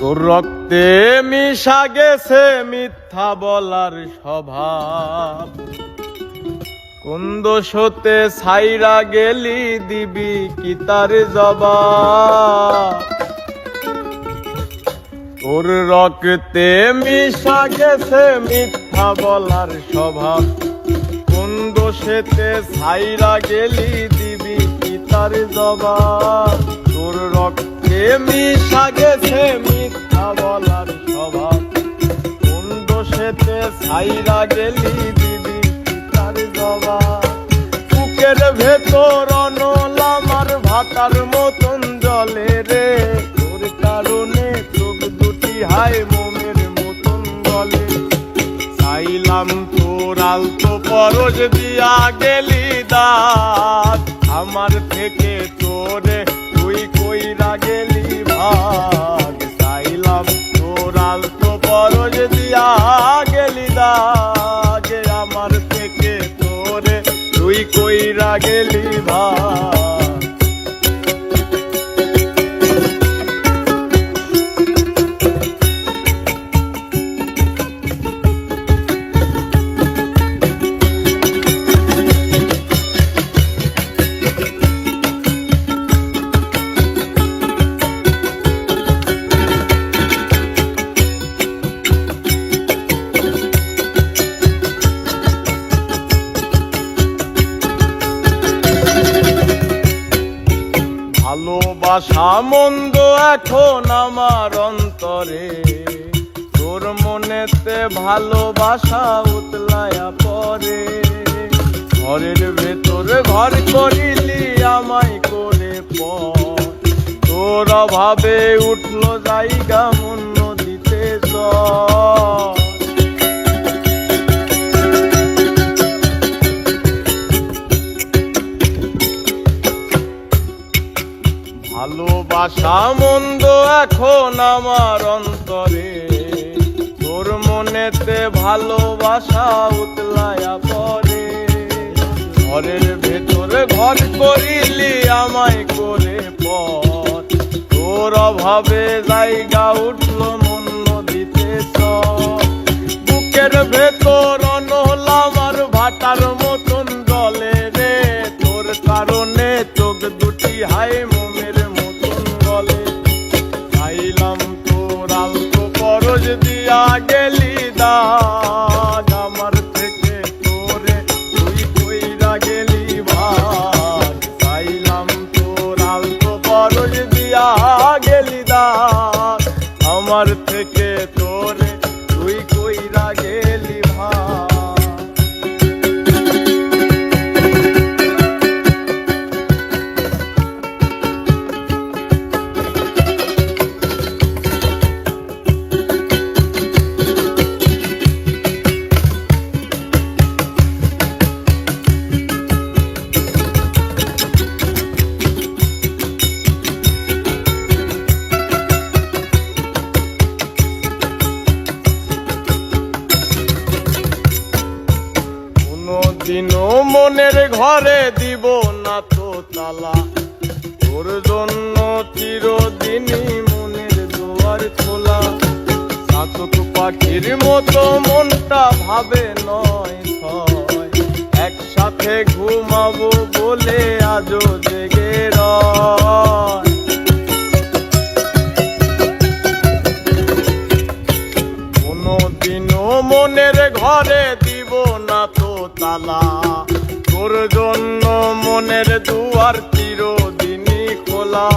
তোর রক্তে মিশা গেছে মিথ্যা বলার স্বভাব। কোন দোষতে ছাইরা গেলি দিবি কি তার জবাব? তোর রক্তে মিশা গেছে মিথ্যা বলার স্বভাব। কোন দোষেতে ছাইরা গেলি দিবি কি তার জবাব? তোর রক্তে মিশা গেছে মিথ্যা বলার স্বভাব। কোন দোষেতে ছাইরা গেলি কি তার জবাব। বুকের ভেতর অনল আমার ভাটার মতন জলে রে। তোর কারণে চোখ দুটি হায় মোমের মতন জলে চাইলাম তোর আলতো পরশ দিয়া গেলি দাঁত। আমার থেকে তোরে কইরা গেলি ভাগ, চাইলাম তোর তো পরশ দিয়া গেলি দাগে। আমার থেকে তোরে তুই কইরা গেলি ভাগ। ভালোবাসা মন্দ এখন আমার অন্তরে। তোর মনেতে ভালোবাসা উতলায়া পরে ঘরের ভেতরে ঘর করিলি আমায় করে পর। তোর অভাবে উঠল জায়গা মন ভালোবাসা মন্দ এখন আমার অন্তরে। তোর মনেতে ভালোবাসা উতলায়া পরে ঘরের ভেতরে ঘর করিলি আমায় করে পর তোর অভাবে জায়গা উঠল মন চল বুকের ভেতর দিয়া গেলি দাগ আমার থেকে তোরে, তুই কইরা গেলি ভাগ। চাইলাম তোর আলতো পরশ দিয়া। মনের ঘরে দিব না তো তালা। তোর জন্য চিরদিনই মনের দুয়ার খোলা। চাতক পাখির মতো মনটা ভাবে নয় ছয়। একসাথে ঘুমাবো বলে আজও জেগে রয়। মনের ঘরে দিব না তো তালা। তোর জন্য মনের দুয়ার চিরদিনই খোলা।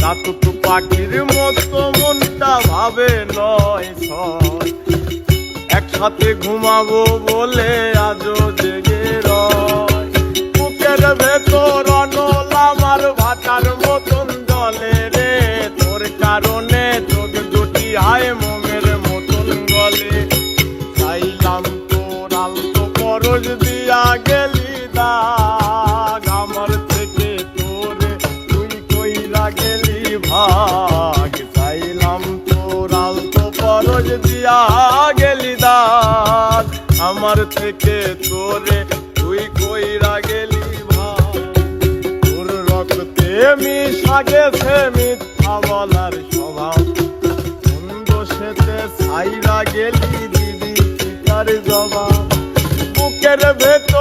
চাতুক পাখির মতো মনটা ভাবে নয় ছয়। একসাথে ঘুমাবো বলে আজও জেগে রয়। বুকের ভেতর অনল আমার ভাটার মতন জলে রে। তোর কারণে চোখ দুটি হায় মোমের মতন গলে। চাইলাম তোর আলতো পরশ দিয়া গেলি দাগ আমার থেকে তোরে তুই কইলা গেলি ভাগ। চাইলাম তোর আলতো পরজ দিয়া গেলি দাগ। আমার থেকে তোরে তুই কইরা গেলি ভাগ। তোর রক্তে মিশা গেছে মিথ্যা বলার স্বভাব। সেতে ছাইরা গেলি দিদি শিকার জবাব। বুকের ভেতর